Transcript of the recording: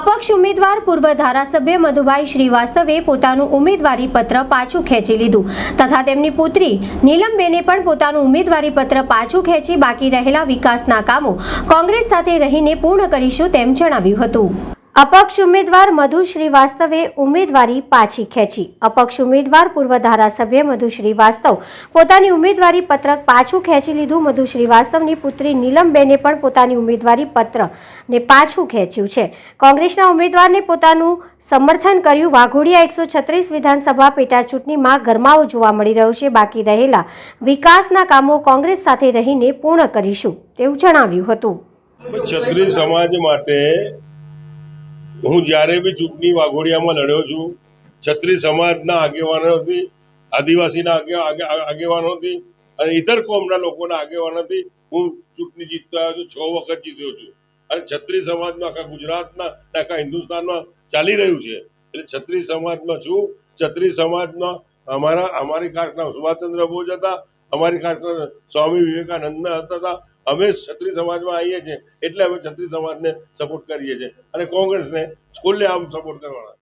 અપક્ષ ઉમેદવાર પૂર્વ ધારાસભ્ય મધુભાઈ શ્રીવાસ્તવે પોતાનું ઉમેદવારી પત્ર પાછું ખેંચી લીધું તથા તેમની પુત્રી નીલમબેને પણ પોતાનું ઉમેદવારી પત્ર પાછું ખેંચી બાકી રહેલા વિકાસના કામો કોંગ્રેસ સાથે રહીને પૂર્ણ કરીશું તેમ જણાવ્યું હતું. અપક્ષ ઉમેદવાર મધુ શ્રીવાસ્તવે ઉમેદવારી પાછી ખેંચી. અપક્ષ ઉમેદવાર પૂર્વ ધારાસભ્ય મધુ શ્રીવાસ્તવ પોતાની ઉમેદવારી પત્રક પાછું ખેંચી લીધું. મધુ શ્રીવાસ્તવની પુત્રી નીલમબેને પણ પોતાની ઉમેદવારી પત્રને પાછું ખેંચ્યું છે. કોંગ્રેસના ઉમેદવારને પોતાનું સમર્થન કર્યું. વાઘોડિયા એકસો છત્રીસ વિધાનસભા પેટા ચૂંટણીમાં ગરમાવો જોવા મળી રહ્યો છે. બાકી રહેલા વિકાસના કામો કોંગ્રેસ સાથે રહીને પૂર્ણ કરીશું તેવું જણાવ્યું હતું. છત્રીસ સમાજ માટે હું જ્યારે બી ચૂંટણી વાઘોડિયામાં લડ્યો છું છત્રી સમાજના આગેવાનોથી આદિવાસીના આગે- આગે- આગેવાનોથી અને ઇતર કોમના લોકોના આગેવાનોથી હું ચૂંટણી જીતતો આવ્યો છું, છ વખત જીત્યો છું. અને છત્રી સમાજમાં આખા ગુજરાતના, આખા હિન્દુસ્તાનમાં ચાલી રહ્યું છે. એટલે છત્રી સમાજમાં છું છત્રી સમાજમાં અમારા, અમારી કાસ્ટના સુભાષચંદ્ર બોઝ હતા, અમારી કાસ્ટના સ્વામી વિવેકાનંદના હતા અમે ક્ષત્રિય સમાજમાં આવીએ છીએ એટલે અમે ક્ષત્રિય સમાજને સપોર્ટ કરીએ છીએ. અને કોંગ્રેસને ખુલ્લે આમ સપોર્ટ કરવાના.